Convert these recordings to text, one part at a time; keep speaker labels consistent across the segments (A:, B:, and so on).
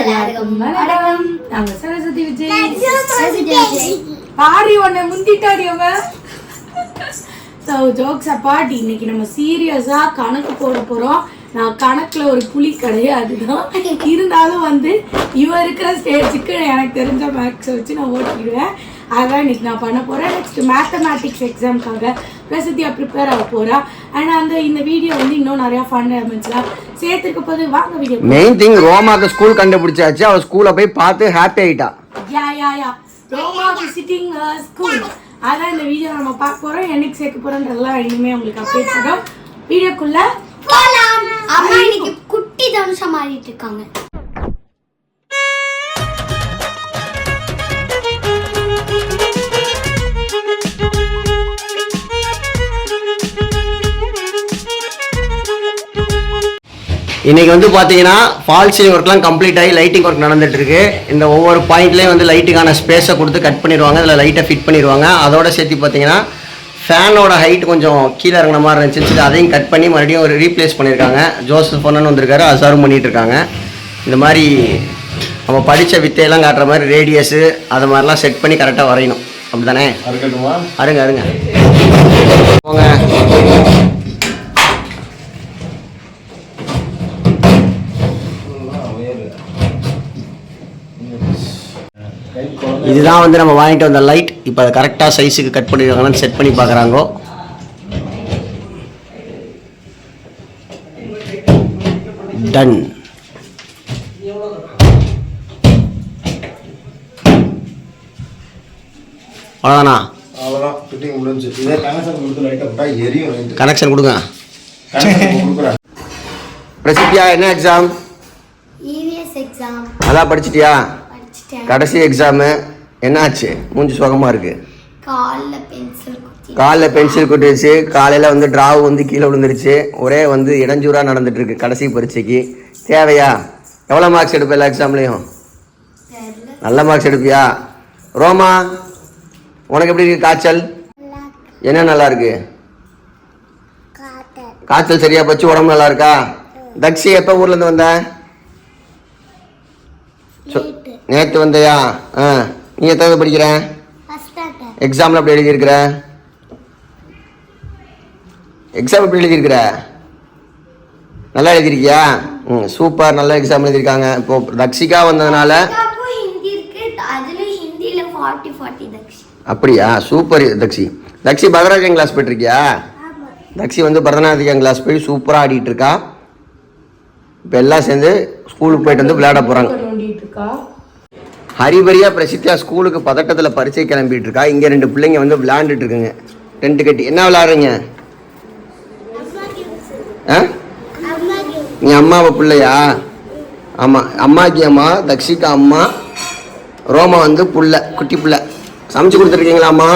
A: எல்லாருக்கும் வணக்கம். நாங்க சரஸ்வதி விஜய். பாடி உன்னை முந்திட்டாடி அவன். ஸோ ஜோக்ஸ் அப்பாட் இன்னைக்கு நம்ம சீரியஸா கணக்கு போட போறோம். நான் கணக்குல ஒரு புலி கிடையாதுதான் இருந்தாலும் வந்து இவ இருக்கிற ஸ்டேஜுக்கு எனக்கு தெரிஞ்ச மேக்ஸ் வச்சு நான் ஓட்டிடுவேன். அதான் இன்னைக்கு நான் பண்ண போறேன். நெக்ஸ்ட் மேத்தமேட்டிக்ஸ் எக்ஸாம்க்காக பிரசித்தியா ப்ரிப்பேர் ஆக போறா. அண்ட் அந்த இந்த வீடியோ வந்து இன்னும் நிறைய ஃபன் எலிமெண்ட்ஸ்லாம் சேர்த்துக்க போது வாங்க வீடியோ
B: மெயின் திங் ரோமாக்கு ஸ்கூல் கண்டுபிடிச்சாச்சு. அவ ஸ்கூல்ல போய் பார்த்து ஹாப்பி ஆயிட்டா.
A: யா யா யா ரோமா விசிட்டிங் ஸ்கூல் அதான் இந்த வீடியோ நம்ம பார்க்க போறோம். என்னைக்கு சேர்க்க போறோன்றதெல்லாம் இனிமே உங்களுக்கு அப்டேட் பண்ணுறோம் வீடியோக்குள்ள
C: போலாம். அம்மா இன்னைக்கு குட்டி தனுஷா மாறிட்டு இருக்காங்க.
B: இன்னைக்கு வந்து பாத்தீங்கன்னா ஃபால் சீலிங் ஒர்க்லாம் கம்ப்ளீட் ஆகி லைட்டிங் ஒர்க் நடந்துட்டு இருக்கு இந்த ஒவ்வொரு பாயிண்ட்லேயும் வந்து லைட்டுக்கான ஸ்பேஸை கொடுத்து கட் பண்ணிடுவாங்க. அதில் லைட்டை ஃபிட் பண்ணிடுவாங்க. அதோட சேர்த்து பார்த்தீங்கன்னா ஃபேனோட ஹைட் கொஞ்சம் கீழே இறங்கின மாதிரி இருந்துச்சு. அதையும் கட் பண்ணி மறுபடியும் ஒரு ரீப்ளேஸ் பண்ணியிருக்காங்க. ஜோசப் பொண்ணன் வந்திருக்காரு அசாரும் பண்ணிட்டு இருக்காங்க இந்த மாதிரி நம்ம படித்த வித்தையெல்லாம் காட்டுற மாதிரி ரேடியஸு அது மாதிரிலாம் செட் பண்ணி கரெக்டாக வரையணும். அப்படி தானே அருங்க அருங்க. போங்க. இதுதான் வந்து நம்ம வாங்கிட்டு வந்த லைட் இப்போ அதை கரெக்டாக சைஸுக்கு கட் பண்ணிருக்காங்கன்னு செட் பண்ணி பார்க்குறாங்கோ. டன் அவ்வளோதானா
D: கனெக்ஷன்
B: கொடுங்க. பிரசித்தியா என்ன எக்ஸாம்
C: இவிஎஸ் எக்ஸாம்
B: அதான் படிச்சிட்டியா?
C: படிச்சிட்டேன்.
B: கடைசி எக்ஸாமு என்னாச்சு? மூஞ்சி சுகமாக இருக்குது
C: கால்ல பென்சில்
B: கொட்டிருச்சு காலையில் வந்து டிராவு வந்து கீழே விழுந்துருச்சு. ஒரே வந்து இடைஞ்சூராக நடந்துட்டு இருக்கு கடைசி பரீட்சைக்கு. தேவையா? எவ்வளோ மார்க்ஸ் எடுப்ப எல்லா எக்ஸாம்லேயும் நல்ல மார்க்ஸ் எடுப்பியா? ரோமா உனக்கு எப்படி இருக்கு காய்ச்சல்? என்ன நல்லா இருக்கு காய்ச்சல் சரியா போச்சு? உடம்பு நல்லா இருக்கா தக்ஷி எப்போ ஊர்லேருந்து வந்த? நேற்று வந்தையா? ஆ. நீ எத்தனை படிக்கிற? எக்ஸாமில் எப்படி எழுதியிருக்கிற? எக்ஸாம் எப்படி எழுதியிருக்கிற? நல்லா எழுதியிருக்கியா? ம் சூப்பர் நல்ல எக்ஸாம் எழுதியிருக்காங்க. இப்போ தக்ஷிகா வந்ததுனால
C: அப்போ ஹிந்தி இருக்கு. அதுல ஹிந்தில 40 40 தக்ஷி.
B: அப்படியா? சூப்பர் தக்ஷி. தக்ஷி பரதநாட்டியம் கிளாஸ் போயிட்டுருக்கியா? தக்ஷி வந்து பரதநாட்டியம் கிளாஸ் போய் சூப்பராக ஆடிட்டு இருக்கா? இப்போ எல்லாம் சேர்ந்து ஸ்கூலுக்கு போயிட்டு வந்து விளையாட போகிறாங்க ஹரிபரியா பிரசித்தியா ஸ்கூலுக்கு பதட்டத்தில் பரிச்சை கிளம்பிட்டு இருக்கா? இங்கே ரெண்டு பிள்ளைங்க வந்து விளையாண்டுட்டு இருக்குங்க. டென்ட் கட்டி. என்ன விளையாடுறீங்க? ஆ? நீ அம்மாவை பிள்ளையா? ஆமாம் அம்மாக்கு அம்மா தக்ஷிகா அம்மா ரோமா வந்து புள்ள குட்டி புள்ள. சமைச்சு கொடுத்துருக்கீங்களாம்மா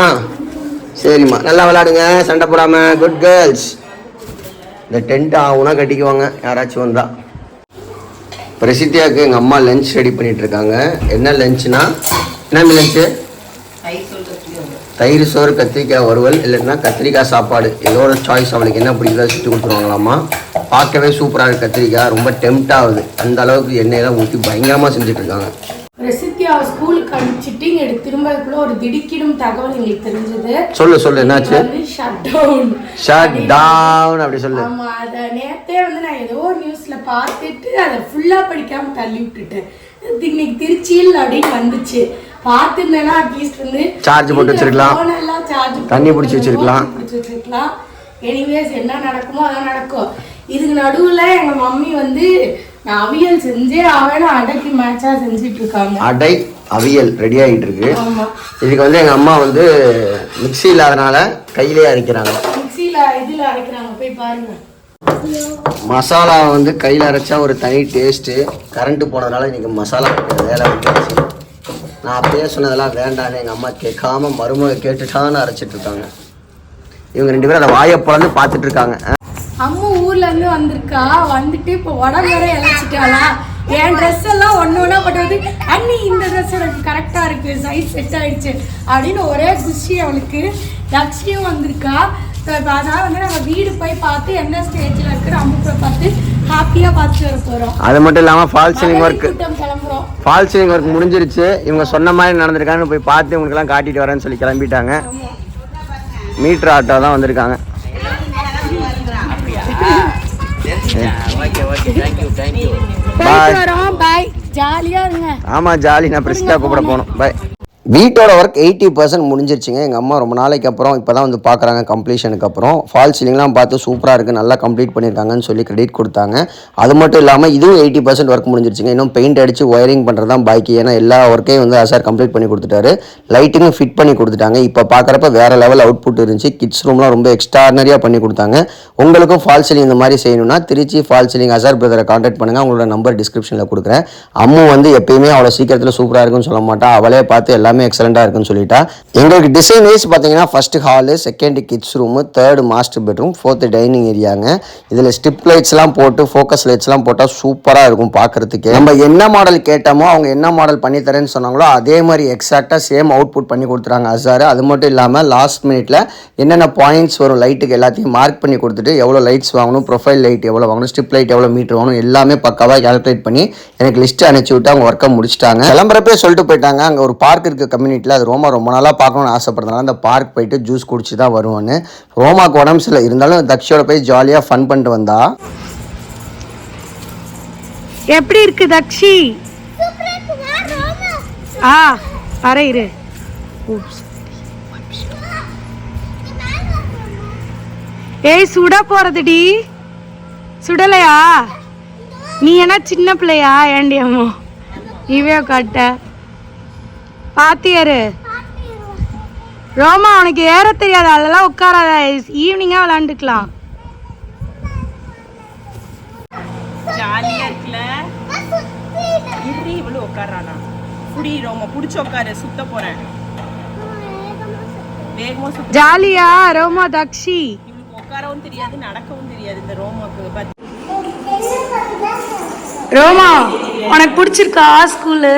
B: சரிம்மா. நல்லா விளாடுங்க சண்டை போடாமல் குட் கேர்ள்ஸ் இந்த டென்ட் ஆகுனா கட்டிக்குவாங்க. யாராச்சும் வந்தால் பிரசித்தியாவுக்கு எங்கள் அம்மா லஞ்ச் ரெடி பண்ணிட்டு இருக்காங்க என்ன லஞ்ச்னா என்ன லஞ்சு தயிர் சோறு கத்திரிக்காய் வறுவல் இல்லைன்னா கத்திரிக்காய் சாப்பாடு. இதோட சாய்ஸ் அவளுக்கு என்ன பிடிக்குதோ சுட்டு கொடுத்துருவாங்களாம்மா. பார்க்கவே சூப்பராக இருக்கு கத்திரிக்காய். ரொம்ப டெம்ட் ஆகுது. அந்த அளவுக்கு எண்ணெயெல்லாம் ஊற்றி பயங்கரமாக செஞ்சுட்டு இருக்காங்க.
A: பிரசித்தியா ஸ்கூலுக்கு இங்க திரும்பக்குள்ள ஒரு திடுக்கிடும் தகவல் எங்களுக்கு தெரிஞ்சது.
B: சொல்லு சொல்லு என்னாச்சு?
A: ஷட் டவுன்
B: ஷட் டவுன் அப்படி சொல்லு.
A: ஆமா அத நேத்தே வந்து நான் ஏதோ ஒரு நியூஸ்ல பார்த்துட்டு அதை ஃபுல்லா படிக்காம தள்ளி விட்டுட்டேன். இன்னைக்கு திருச்சியில் அப்படின்னு வந்துச்சு. பார்த்துருந்தேன்னா அட்லீஸ்ட் வந்து
B: Charge போட்டு வச்சிருக்கலாம்.
A: சார்ஜ்
B: தண்ணி பிடிச்சி வச்சிருக்கலாம்.
A: பிடிச்சி வச்சிருக்கலாம். எனிவேஸ் என்ன நடக்குமோ அதான் நடக்கும். இதுக்கு நடுவுல எங்க மம்மி வந்து நான் அவியல் செஞ்சே அவன அடக்கி மேட்சா செஞ்சுட்டு இருக்காங்க.
B: அடை. அவியல் ரெடி ஆகிட்டு இருக்கு இதுக்கு வந்து எங்கள் அம்மா வந்து மிக்ஸி இல்லாதனால கையிலே அரைக்கிறாங்க. மசாலா வந்து கையில் அரைச்சா ஒரு தனி டேஸ்ட்டு கரண்ட்டு போனதுனால இன்னைக்கு மசாலா வேலை விட்டுருச்சு நான் அப்பயே சொன்னதெல்லாம் வேண்டான்னு எங்கள் அம்மா கேட்காம மருமக கேட்டுட்டான்னு அரைச்சிட்டு இருக்காங்க. இவங்க ரெண்டு பேரும் அதை வாயை பிளந்து பார்த்துட்டு இருக்காங்க.
A: அம்மா ஊர்ல இருந்து வந்திருக்கா. வந்துட்டு இப்போ உடம்பு வேற இழைச்சிட்டாளா என் ட்ரெஸ் எல்லாம் ஒன்று ஒன்றா போட்டு அண்ணி இந்த ட்ரெஸ் எனக்கு கரெக்டாக இருக்கு சைஸ் செட் ஆயிடுச்சு. அப்படின்னு ஒரே குஷி அவளுக்கு. லக்ஷ்மியும் வந்திருக்கா. ஸோ இப்போ அதனால வந்து நம்ம வீடு போய் பார்த்து என்ன ஸ்டேஜில் இருக்கு நம்ம பார்த்து ஹாப்பியாக பார்த்துட்டு வர போகிறோம்
B: அது மட்டும் இல்லாமல் ஃபால் சீலிங் ஒர்க்
A: கிளம்புறோம்.
B: ஃபால் சீலிங் ஒர்க் முடிஞ்சிருச்சு. இவங்க சொன்ன மாதிரி நடந்திருக்கான்னு போய் பார்த்து உங்களுக்குலாம் காட்டிட்டு வரேன்னு சொல்லி கிளம்பிட்டாங்க. மீட்டர் ஆட்டோ தான் வந்திருக்காங்க.
A: வரோம் பாய் ஜாலியாக இருங்க.
B: ஆமாம் ஜாலி. நான் பிரிஸ்கா கூப்பிட போகணும். பை வீட்டோட ஒர்க் எயிட்டி பர்சன்ட் முடிஞ்சிருச்சுங்க. எங்கள் அம்மா ரொம்ப நாளைக்கு அப்புறம் இப்போ தான் வந்து பார்க்குறாங்க கம்ப்ளீஷனுக்கு அப்புறம். ஃபால் சீலிங்லாம் பார்த்து சூப்பராக இருக்குது நல்லா கம்ப்ளீட் பண்ணியிருக்காங்கன்னு சொல்லி கிரெடிட் கொடுத்தாங்க. அது மட்டும் இல்லாமல் இதுவும் எயிட்டி பர்சன்ட் ஒர்க் முடிஞ்சிருச்சுங்க. இன்னும் பெயிண்ட் அடித்து ஒயரிங் பண்ணுறது தான் பாக்கி. ஏன்னா எல்லா ஒர்க்கையும் வந்து சார் கம்ப்ளீட் பண்ணி கொடுத்துட்டாரு. லைட்டிங்கும் ஃபிட் பண்ணி கொடுத்துட்டாங்க. இப்போ பார்க்குறப்ப வேறு லெவல் அவுட்புட் இருந்துச்சு. கிட்ஸ் ரூம்லாம் ரொம்ப எக்ஸ்ட்ரானரியாக பண்ணி கொடுத்தாங்க. உங்களுக்கும் ஃபால் சீலிங் இந்த மாதிரி செய்யணும்னா திருச்சி ஃபால் சீலிங் அசார் பிரதரை காண்டாக்ட் பண்ணுங்கள் அவங்களோட நம்பர் டிஸ்கிரிப்ஷனில் கொடுக்குறேன். அம்மு வந்து எப்பயுமே அவ்வளோ சீக்கிரத்தில் சூப்பராக இருக்குன்னு சொல்ல மாட்டா. அவளே பார்த்து எல்லாம் எக்ஸலண்ட்டாக இருக்குன்னு சொல்லிட்டா. எங்களுக்கு டிசைன் வைஸ் பார்த்தீங்கன்னா first hall second kids room third master bedroom fourth dining ஏரியாங்க இதில் ஸ்டிப் லைட்ஸ்லாம் போட்டு ஃபோக்கஸ் லைட்ஸ்லாம் போட்டால் சூப்பராக இருக்கும் பார்க்குறதுக்கு நம்ம என்ன மாடல் கேட்டோமோ அவங்க என்ன மாடல் பண்ணி தரேன்னு சொன்னாங்களோ அதே மாதிரி எக்ஸாக்டாக சேம் அவுட்புட் பண்ணி கொடுத்துறாங்க அசார் அது மட்டும் இல்லாமல் லாஸ்ட் மினிட்ல என்னென்ன பாயிண்ட்ஸ் வரும் லைட்டுக்கு எல்லாத்தையும் மார்க் பண்ணி கொடுத்துட்டு எவ்வளோ லைட்ஸ் வாங்கணும் ப்ரொஃபைல் லைட் எவ்வளோ வாங்கணும் ஸ்டிப் லைட் எவ்வளோ மீட்டர் வாங்கணும் எல்லாமே பக்காவாக கால்குலேட் பண்ணி எனக்கு லிஸ்ட் அனுப்பிச்சி விட்டு அவங்க ஒர்க்கை முடிச்சிட்டாங்க. கிளம்புறப்பே சொல்லிட்டு போயிட்டாங்க. அங்கே ஒரு பார்க் இருக்குது கம்யூனிட்டியில் அது ரோமா ரொம்ப நாளாக பார்க்கணும்னு ஆசைப்படுறதுனால அந்த பார்க் போயிட்டு ஜூஸ் குடிச்சு தான் வருவோன்னு ரோமாக்கு உடம்பு சரியில்லை. இருந்தாலும் தக்ஷியோட போய் ஜாலியாக ஃபன் பண்ணிட்டு வந்தா.
A: எப்படி இருக்கு தக்ஷி? ஆ வர ஏய் சுட போறதுடி. சுடலையா? நீ என்ன சின்ன பிள்ளையா ஏண்டி அம்மோ? காட்ட. பாத்தியாரு? ரோமா உனக்கு ஏற தெரியாது. அதெல்லாம் உட்காராத. ஈவினிங்கா விளாண்டுக்கலாம்
E: ஜாலியா இருக்குல்ல? இரு இவ்வளவு உட்காரானா புடி ரோம புடிச்சு உட்காரு. சுத்த சுத்த.
A: ஜாலியா ரோமா தக்ஷி.
E: இவளுக்கு உட்காரவும் தெரியாது நடக்கவும் தெரியாது இந்த ரோமாக்கு பாத்தி
A: ரோமா உனக்கு பிடிச்சிருக்கா ஸ்கூலு?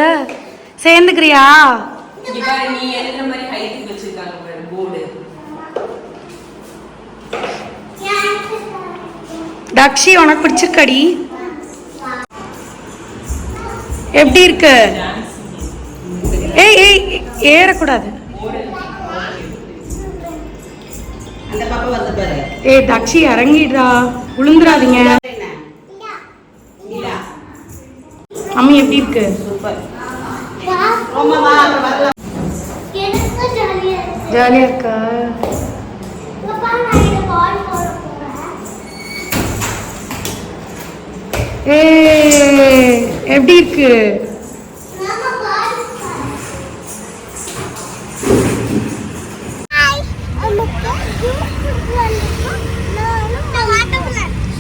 A: சேர்ந்துக்கிறியா?
E: நீ எழுதுற மாதிரி ஹைட்டுக்கு வச்சிருக்காங்க போர்டு
A: தக்ஷி உனக்கு பிடிச்சிருக்காடி? எப்படி இருக்கு? ஏய் ஏய் ஏறக்கூடாது.
E: அந்த பாப்பா வந்து பாரு.
A: ஏய் தக்ஷி இறங்கிடுறா. விழுந்துடாதீங்க அம்மி எப்படி இருக்கு?
C: ஜாலியா இருக்கு.
A: ஏய் எப்படி இருக்கு?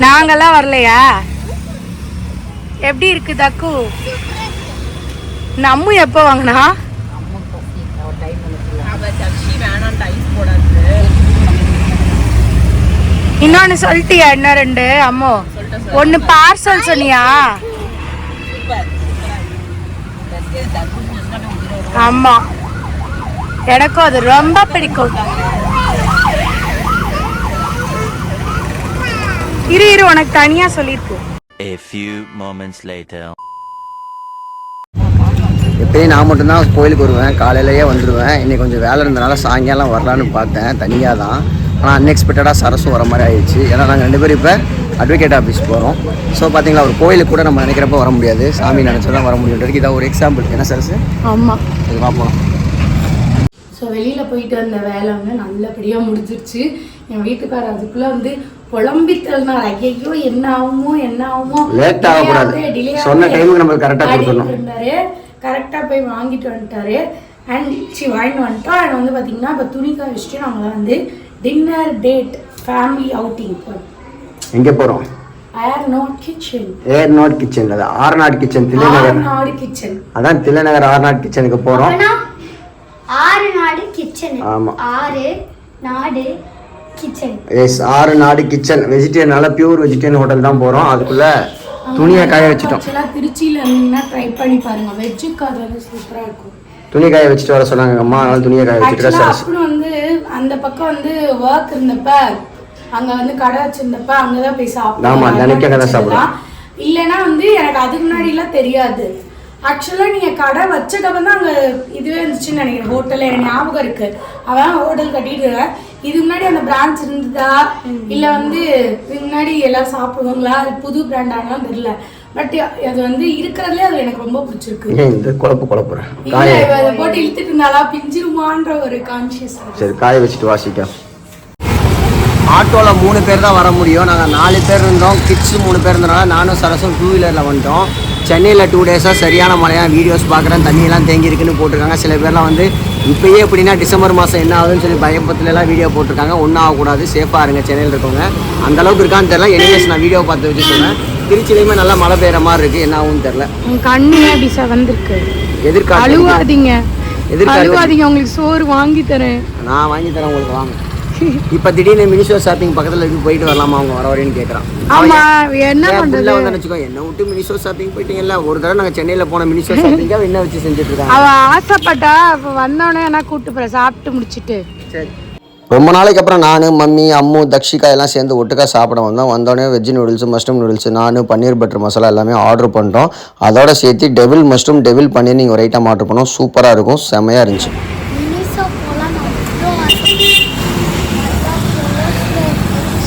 A: நாங்கெல்லாம் வரலையா? எப்படி இருக்கு தக்கு? நம்ம எப்போ வாங்கினா? இன்னொன்னு சொல்லிட்டியா என்ன ரெண்டு? அம்மோ ஒன்னு பார்சல் சொன்னியா? ஆமா. எனக்கும் அது ரொம்ப பிடிக்கும். இரு இரு உனக்கு தனியா சொல்லிருக்கு
F: A few moments later.
B: எப்பயும் நான் மட்டும்தான் கோயிலுக்கு வருவேன். காலையிலேயே வந்துடுவேன் இன்னைக்கு கொஞ்சம் வேலை இருந்தனால சாயங்காலம் வரலான்னு பார்த்தேன். தனியாக தான் ஆனால் அன்எக்ஸ்பெக்டடாக சரசும் வர மாதிரி ஆயிடுச்சு. ஏன்னா நாங்கள் ரெண்டு பேரும் இப்போ அட்வொகேட் ஆஃபீஸ் போகிறோம் ஸோ பார்த்தீங்களா ஒரு கோயிலுக்கு கூட நம்ம நினைக்கிறப்ப வர முடியாது. சாமி நினச்சா தான் வர முடியுன்றது இதான் ஒரு எக்ஸாம்பிள் என்ன சரசு?
A: ஆமா.
B: இது பார்ப்போம்
A: ஸோ வெளியில் போயிட்டு வந்த வேலை வந்து நல்லபடியாக முடிஞ்சிருச்சு. என் வீட்டுக்காரர் அதுக்குள்ளே வந்து புலம்பித்தல்னார் ஐயோ என்ன ஆகுமோ என்ன ஆகுமோ.
B: Late ஆகக்கூடாது. சொன்ன
A: ஆகுதே
B: time க்கு நம்மளுக்கு
A: அப்படின்னு
B: கொடுக்கணும்.
A: கரெக்டாக போய் வாங்கிட்டு வந்துட்டாரு. அண்ட் சி வாங்கிட்டு வந்துட்டோம். அண்ட் வந்து பார்த்தீங்கன்னா இப்போ துணிக்காய் வச்சுட்டு நாங்கள் வந்து டின்னர் டேட் ஃபேமிலி அவுட்டிங் போகிறோம்
B: எங்கே போகிறோம்
A: ஏர் நாட் கிச்சன்
B: ஏர் நாட் கிச்சன் அது ஆர்நாட் கிச்சன் தில்லைநகர்.
A: நாடு கிச்சன்
B: அதான் தில்லைநகர் ஆர்நாட் கிச்சனுக்கு போகிறோம்
C: ஆறு நாடு கிச்சன்
B: ஆமா.
C: ஆறு நாடு கிச்சன்
B: எஸ் ஆறு நாடு கிச்சன் வெஜிடேரியனால பியூர் வெஜிடேரியன் ஹோட்டல் தான் போகிறோம் அதுக்குள்ளே துணியை காய வச்சுட்டோம்.
A: திருச்சியில் இருந்தீங்கன்னா ட்ரை பண்ணி பாருங்க. வெஜ்ஜுக்கு அது வந்து சூப்பராக இருக்கும்.
B: துணி காய வச்சுட்டு வர சொன்னாங்க அம்மா அதனால துணியை காய வச்சுட்டு
A: அப்புறம் வந்து அந்த பக்கம் வந்து ஒர்க் இருந்தப்ப அங்க வந்து கடை வச்சிருந்தப்ப அங்கதான் போய்
B: ஆமா, தினைக்கும் அங்கதான்
A: சாப்பிடுவோம் இல்லைன்னா வந்து எனக்கு அதுக்கு முன்னாடி எல்லாம் தெரியாது. ஆக்சுவலா நீங்க கடை வச்சக்கப்புறம் தான் அங்க இதுவே இருந்துச்சுன்னு நினைக்கிறேன். ஹோட்டல்ல எனக்கு ஞாபகம் இருக்கு. அவன் ஹோட்டல் கட்டிட்டு இதுக்கு முன்னாடி அந்த பிரான்ச் இருந்ததா? இல்ல வந்து இதுக்கு முன்னாடி எல்லாம் சாப்பிடுவாங்களா? அது புது பிராண்டாலாம் தெரியல. பட் அது வந்து இருக்கிறதுலே அது எனக்கு ரொம்ப பிடிச்சிருக்கு.
B: இந்த குழப்பு குழப்புறேன்.
A: அதை போட்டு இழுத்துட்டு இருந்தாளா? பிஞ்சிருமான்ற ஒரு கான்சியஸ்
B: சரி காய வச்சுட்டு வாசிக்க. ஆட்டோவில் மூணு பேர் தான் வர முடியும். நாங்கள் நாலு பேர் இருந்தோம். கிட்ஸ் மூணு பேர் இருந்தனால நானும் சரசும் டூ வீலரில் வந்துட்டோம். சென்னையில் டூ டேஸாக சரியான மழையாக வீடியோஸ் பார்க்குறேன் தண்ணியெல்லாம் தேங்கி இருக்குன்னு போட்டிருக்காங்க. சில பேர்லாம் வந்து இப்போயே எப்படின்னா டிசம்பர் மாதம் என்ன ஆகுதுன்னு சொல்லி பயப்பத்துல எல்லாம் வீடியோ போட்டிருக்காங்க. ஒன்றும் ஆகக்கூடாது. சேஃபாக இருங்க சென்னையில் இருக்கவங்க. அந்த அளவுக்கு இருக்கான்னு தெரியல. எனிவேஸ் நான் வீடியோ பார்த்து வச்சு சொன்னேன் திருச்சிலையுமே நல்லா மழை பெய்கிற மாதிரி இருக்குது என்ன ஆகும்னு
G: உங்க கண்ணு அப்படி வந்திருக்கு.
B: எதிர்காலம்
G: அழுவாதீங்க.
B: எதிர்காலம்
G: அழுவாதீங்க. உங்களுக்கு சோறு வாங்கி தரேன்.
B: நான் வாங்கி தரேன் உங்களுக்கு வாங்க. இப்போ திடீர்னு மினிஷோ ஷாப்பிங் பக்கத்தில் இருக்கு போயிட்டு வரலாமா அவங்க வர வரேன்னு கேட்குறான்
G: ஆமா என்ன
B: புள்ள வந்து நினச்சிக்கோ என்ன விட்டு மினிஷோ ஷாப்பிங் போயிட்டீங்கல்ல ஒரு தடவை நாங்கள் சென்னையில் போன மினிஷோ ஷாப்பிங்காக என்ன வச்சு செஞ்சுட்டு இருக்காங்க?
G: அவ ஆசைப்பட்டா அப்ப வந்தோடனே நான் கூட்டு போறேன் சாப்பிட்டு முடிச்சிட்டு.
B: சரி. ரொம்ப நாளைக்கு அப்புறம் நான் மம்மி அம்மு தக்ஷிகா எல்லாம் சேர்ந்து ஒட்டுக்கா சாப்பிட வந்தோம். வந்தோடனே வெஜ் நூடுல்ஸ் மஷ்ரூம் நூடுல்ஸ் நான் பன்னீர் பட்டர் மசாலா எல்லாமே ஆர்டர் பண்ணிட்டோம். அதோட சேர்த்து டெவில் மஷ்ரூம் டெவில் பன்னீர் நீங்கள் ஒரு ஐட்டம் ஆர்டர் பண்ணோம். சூப்பராக இருக்கும் செமையாக இருந்துச்சு
C: மினிசோ போலாம் நான் அவ்வளோ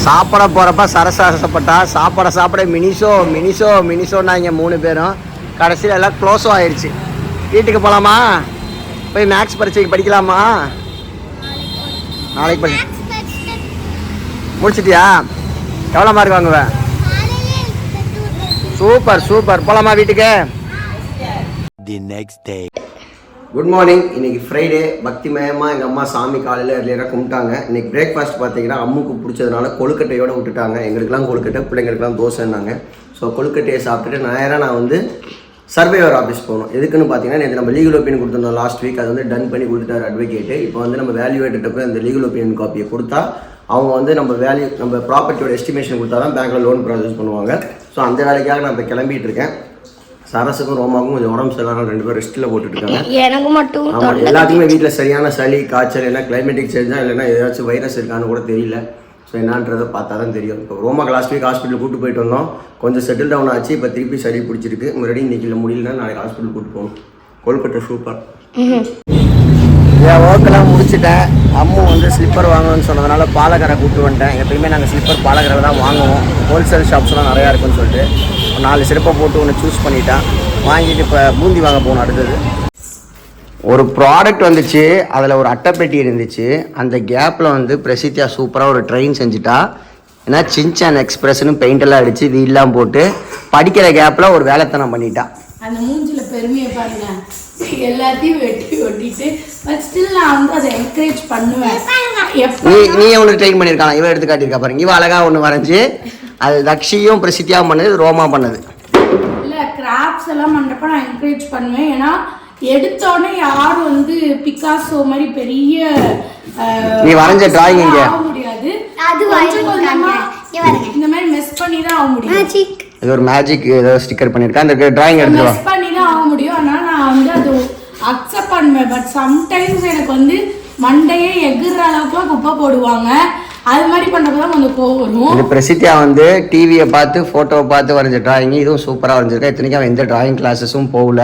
B: சாப்பிட போகிறப்ப சரசரசப்பட்டா சாப்பிட சாப்பிட மினிஷோ மினிஷோ மினிஷோன்னாங்க மூணு பேரும். கடைசியில் எல்லாம் க்ளோஸும் ஆயிடுச்சு. வீட்டுக்கு போகலாமா போய் மேக்ஸ் பரீட்சைக்கு படிக்கலாமா? நாளைக்கு படி முடிச்சிட்டியா? எவ்வளோ மார்க் வாங்குவ? Super super. போகலாமா வீட்டுக்கு?
F: The next day.
B: Good morning இன்னைக்கு ஃப்ரைடே பக்திமயமாக எங்கள் அம்மா சாமி காலையில் எர்லியராக கும்பிட்டாங்க. இன்னைக்கு பிரேக்ஃபாஸ்ட் பார்த்தீங்கன்னா அம்முக்கு பிடிச்சதுனால கொழுக்கட்டையோடு விட்டுட்டாங்க. எங்களுக்கெல்லாம் கொழுக்கட்டை பிள்ளைங்களுக்குலாம் தோசைன்னாங்க. ஸோ கொழுக்கட்டையை சாப்பிட்டுட்டு நேராக நான் வந்து சர்வேவர் ஆஃபீஸ் போகணும். எதுக்குன்னு பார்த்தீங்கன்னா நேற்று நம்ம லீகல் ஒப்பீனியன் கொடுத்துருந்தோம் லாஸ்ட் வீக் அது வந்து டன் பண்ணி கொடுத்துட்டாரு அட்வொகேட்டு இப்போ வந்து நம்ம வேல்யூவேட்டர்கிட்ட போய் அந்த லீகல் ஒப்பீனியன் காப்பியை கொடுத்தா அவங்க வந்து நம்ம வேல்யூ நம்ம ப்ராப்பர்ட்டியோட எஸ்டிமேஷன் கொடுத்தா தான் பேங்க்கில் லோன் ப்ராசஸ் பண்ணுவாங்க. ஸோ அந்த வேலைக்காக நான் இப்போ கிளம்பிட்டு இருக்கேன். சரஸுக்கும் ரோமாவுக்கும் கொஞ்சம் உடம்பு சரியில்லாம ரெண்டு பேரும் ரெஸ்ட்டில் போட்டுட்டு இருக்காங்க
C: எனக்கு மட்டும்
B: ஆமா எல்லாத்துக்குமே வீட்டில் சரியான சளி காய்ச்சல் என்ன கிளைமேட்டிக் சேஞ்சா இல்லைன்னா ஏதாச்சும் வைரஸ் இருக்கான்னு கூட தெரியல. ஸோ என்னன்றதை பார்த்தா தான் தெரியும். இப்போ ரோமா லாஸ்ட் வீக் ஹாஸ்பிட்டல் கூட்டு போயிட்டு வந்தோம். கொஞ்சம் செட்டில் டவுன் ஆச்சு இப்போ திருப்பி சளி பிடிச்சிருக்கு. மறுபடியும் இன்னைக்கு இல்லை முடியலன்னா நாளைக்கு ஹாஸ்பிட்டல் கூட்டு போகணும். கொல்கட்டை சூப்பர் என் ஒர்க்கெல்லாம் முடிச்சிட்டேன். அம்மு வந்து ஸ்லிப்பர் வாங்கணும்னு சொன்னதுனால பாலக்கரை கூப்பிட்டு வந்துட்டேன். எப்பயுமே நாங்கள் ஸ்லிப்பர் பாலக்கரை தான் வாங்குவோம். ஹோல்சேல் ஷாப்ஸ்லாம் நிறையா இருக்குன்னு சொல்லிட்டு. நாலு சிறப்பை போட்டு ஒன்று சூஸ் பண்ணிட்டேன் வாங்கிட்டு இப்போ பூந்தி வாங்க போகணும் அடுத்தது. ஒரு ப்ராடக்ட் வந்துச்சு அதில் ஒரு அட்டைப்பெட்டி இருந்துச்சு. அந்த கேப்பில் வந்து பிரசித்தியா சூப்பராக ஒரு ட்ரெயின் செஞ்சுட்டா. ஏன்னா சின்சான் எக்ஸ்பிரஸ்னு பெயிண்ட் எல்லாம் அடித்து வீல்லாம் போட்டு படிக்கிற கேப்பில் ஒரு வேலைத்தனம் பண்ணிட்டா.
A: அந்த மூஞ்சில பெருமையை பாருங்க. எல்லாத்தையும் வெட்டி ஒட்டிட்டு பட் ஸ்டில் நான் வந்து அதை என்கரேஜ் பண்ணுவேன்.
B: நீ நீ அவனுக்கு ட்ரெயின் பண்ணியிருக்கான் இவன் எடுத்து காட்டியிருக்கா பாருங்க. இவன் அழகாக ஒன்று வரைஞ்சி அது தக்ஷியும் பிரசித்தியாவும் பண்ணது ரோமா பண்ணது.
A: இல்ல கிராஃப்ட்ஸ் எல்லாம் பண்றப்ப நான் என்கரேஜ் பண்ணுவேன். ஏன்னா எடுத்த உடனே யாரும் வந்து பிகாசோ மாதிரி பெரிய
B: நீ வரைஞ்ச drawing இங்க.
A: ஆக முடியாது.
C: அது
A: கொஞ்சம் கொஞ்சமா
C: இங்க பாருங்க.
A: இந்த மாதிரி மிஸ் பண்ணி தான் ஆக முடியும்.
B: இது ஒரு மேஜிக் ஏதோ ஸ்டிக்கர் பண்ணியிருக்கா அந்த டிராயிங் எடுத்துட்டு வா.
A: மிஸ் பண்ணி தான் ஆக முடியும். அதனால நான் வந்து அது அக்செப்ட் பண்ணுவேன். பட் சம்டைம்ஸ் எனக்கு வந்து மண்டையே எகுற அளவுக்குலாம் குப்பை போடுவாங்க. அது மாதிரி பண்றப்ப தான் கொஞ்சம் கோவம் வரும்.
B: இது பிரசித்தியா வந்து டிவியை பார்த்து ஃபோட்டோவை பார்த்து வரைஞ்ச டிராயிங் இதுவும் சூப்பராக வரைஞ்சிருக்கா? இத்தனைக்கும் அவன் எந்த டிராயிங் கிளாஸஸும் போகல.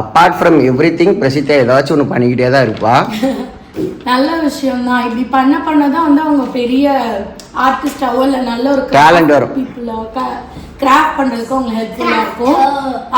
B: அப்பார்ட் ஃப்ரம் எவ்ரி திங் பிரசித்தியா ஏதாச்சும் ஒன்று பண்ணிக்கிட்டே தான் இருப்பா.
A: நல்ல விஷயம் தான் இப்படி பண்ண பண்ண தான் வந்து அவங்க பெரிய ஆர்டிஸ்டாவோ இல்லை நல்ல ஒரு
B: Talent வரும்.
A: பீப்புளோ கிராஃப்ட் பண்ணுறதுக்கு அவங்க ஹெல்ப்ஃபுல்லாக இருக்கும்.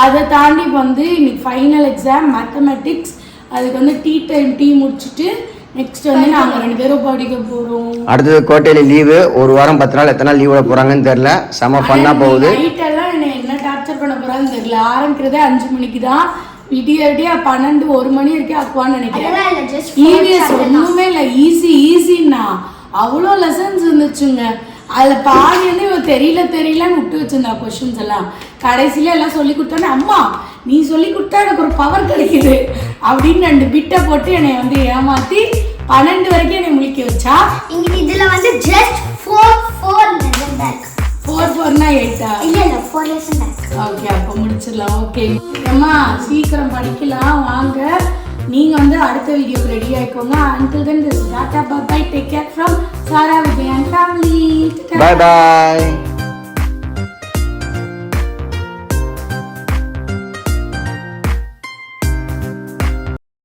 A: அதை தாண்டி வந்து இன்னைக்கு ஃபைனல் எக்ஸாம் மேத்தமெட்டிக்ஸ் அதுக்கு வந்து டீ டைம் டீ முடிச்சுட்டு நெக்ஸ்ட் வந்து நாங்கள் ரெண்டு பேரும் படிக்க போகிறோம்
B: அடுத்தது கோட்டையில் லீவு ஒரு வாரம் பத்து நாள் எத்தனை நாள் லீவோட போகிறாங்கன்னு தெரில செம ஃபன்னாக போகுது.
A: நைட் எல்லாம் என்ன என்ன டார்ச்சர் பண்ண போறான்னு தெரியல. ஆரம்பிக்கிறதே அஞ்சு மணிக்கு தான். விடிய விடிய பன்னெண்டு ஒரு மணி வரைக்கும் ஆக்குவான்னு நினைக்கிறேன். இவிஎஸ் ஒண்ணுமே இல்ல. ஈஸி ஈஸின்னா அவ்வளோ லெசன்ஸ் இருந்துச்சுங்க. அதுல பாதி வந்து இவ தெரியல தெரியலன்னு விட்டு வச்சிருந்தா கொஷின்ஸ் எல்லாம். கடைசியில எல்லாம் சொல்லி கொடுத்தோன்னே அம்மா நீ சொல்லி கொடுத்தா எனக்கு ஒரு பவர் கிடைக்குது. அப்படின்னு ரெண்டு பிட்டை போட்டு என்னை வந்து ஏமாத்தி பன்னெண்டு வரைக்கும் என்னை முழிக்க வச்சா?
C: இங்க இதுல வந்து just four four lesson back
A: four ஃபோர்னா எயிட்டா
C: இல்ல இல்ல ஃபோர் லெசன் பேக்
A: ஓகே அப்போ முடிச்சிடலாம். ஓகே அம்மா சீக்கிரம் படிக்கலாம். வாங்க. நீங்க வந்து அடுத்த வீடியோக்கு ரெடி ஆயிக்கோங்க. Until then this is tata bye take care from Sara Vijay and family
B: bye bye